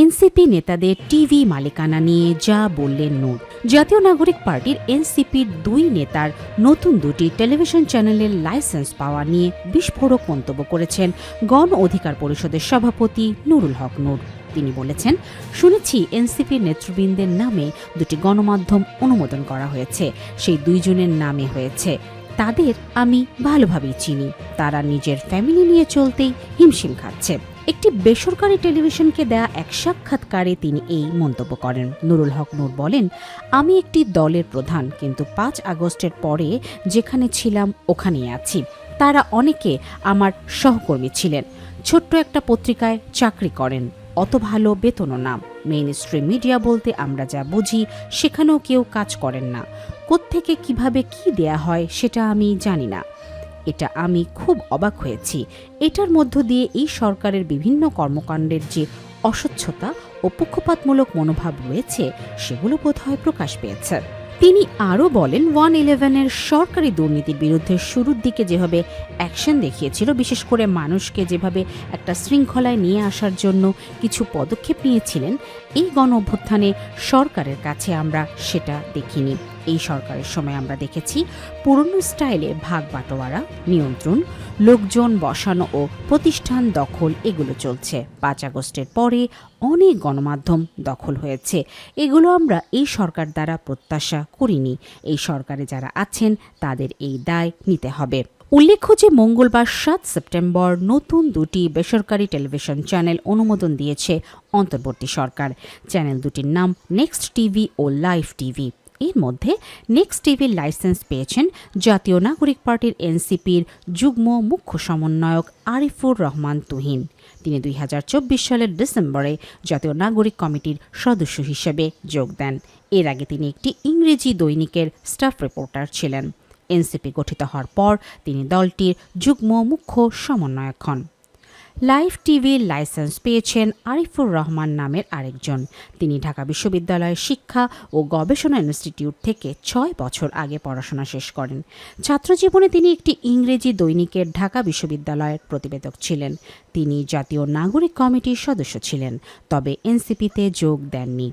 NCP নেতাদের TV মালিকানা নিয়ে যা বললেন নূর। জাতীয় নাগরিক পার্টির এনসিপির দুই নেতার নতুন দুটি টেলিভিশন চ্যানেলের লাইসেন্স পাওয়া নিয়ে বিস্ফোরক মন্তব্য করেছেন গণ অধিকার পরিষদের সভাপতি নুরুল হক নূর। তিনি বলেছেন, শুনেছি এনসিপির নেতৃবৃন্দের নামে দুটি গণমাধ্যম অনুমোদন করা হয়েছে। সেই দুইজনের নামে হয়েছে। তাদের আমি ভালোভাবেই চিনি। তারা নিজের ফ্যামিলি নিয়ে চলতেই হিমশিম খাচ্ছে। একটি বেসরকারি টেলিভিশনকে দেয়া এক সাক্ষাৎকারে তিনি এই মন্তব্য করেন। নুরুল হক নূর বলেন, আমি একটি দলের প্রধান, কিন্তু পাঁচ আগস্টের পরে যেখানে ছিলাম ওখানেই আছি। তারা অনেকে আমার সহকর্মী ছিলেন। ছোট্ট একটা পত্রিকায় চাকরি করেন। অত ভালো বেতনও না। মেইন স্ট্রিম মিডিয়া বলতে আমরা যা বুঝি, সেখানেও কেউ কাজ করেন না। কোত্থেকে কীভাবে কি দেয়া হয় সেটা আমি জানি না। এটা আমি খুব অবাক হয়েছি। এটার মধ্য দিয়ে এই সরকারের বিভিন্ন কর্মকাণ্ডের যে অস্বচ্ছতা ও পক্ষপাতমূলক মনোভাব রয়েছে, সেগুলো বোধহয় প্রকাশ পেয়েছে। তিনি আরও বলেন, ওয়ান ইলেভেনের সরকারি দুর্নীতির বিরুদ্ধে শুরুর দিকে যেভাবে অ্যাকশন দেখিয়েছিল, বিশেষ করে মানুষকে যেভাবে একটা শৃঙ্খলায় নিয়ে আসার জন্য কিছু পদক্ষেপ নিয়েছিলেন, এই গণ অভ্যুত্থানে সরকারের কাছে আমরা সেটা দেখিনি। এই সরকারের সময় আমরা দেখেছি পুরনো স্টাইলে ভাগ বাটোয়ারা, নিয়ন্ত্রণ, লোকজন বসানো ও প্রতিষ্ঠান দখল, এগুলো চলছে। পাঁচ আগস্টের পরে অনেক গণমাধ্যম দখল হয়েছে। এগুলো আমরা এই সরকার দ্বারা প্রত্যাশা করিনি। এই সরকারে যারা আছেন, তাদের এই দায় নিতে হবে। উল্লেখ্য যে মঙ্গলবার সাত সেপ্টেম্বর নতুন দুটি বেসরকারি টেলিভিশন চ্যানেল অনুমোদন দিয়েছে অন্তর্বর্তী সরকার। চ্যানেল দুটির নাম নেক্সট টিভি ও লাইভ টিভি এর মধ্যে নেক্সট টিভির লাইসেন্স পেয়েছেন জাতীয় নাগরিক পার্টির এনসিপির যুগ্ম মুখ্য সমন্বয়ক আরিফুর রহমান তুহিন। তিনি দুই হাজার চব্বিশ সালের ডিসেম্বরে জাতীয় নাগরিক কমিটির সদস্য হিসেবে যোগ দেন। এর আগে তিনি একটি ইংরেজি দৈনিকের স্টাফ রিপোর্টার ছিলেন। এনসিপি গঠিত হওয়ার পর তিনি দলটির যুগ্ম মুখ্য সমন্বয়ক হন। লাইভ টিভির লাইসেন্স পেয়েছেন আরিফুর রহমান নামের আরেকজন। তিনি ঢাকা বিশ্ববিদ্যালয়ের শিক্ষা ও গবেষণা ইনস্টিটিউট থেকে ছয় বছর আগে পড়াশোনা শেষ করেন। ছাত্রজীবনে তিনি একটি ইংরেজি দৈনিকের ঢাকা বিশ্ববিদ্যালয়ের প্রতিবেদক ছিলেন। তিনি জাতীয় নাগরিক কমিটির সদস্য ছিলেন, তবে এনসিপিতে যোগ দেননি।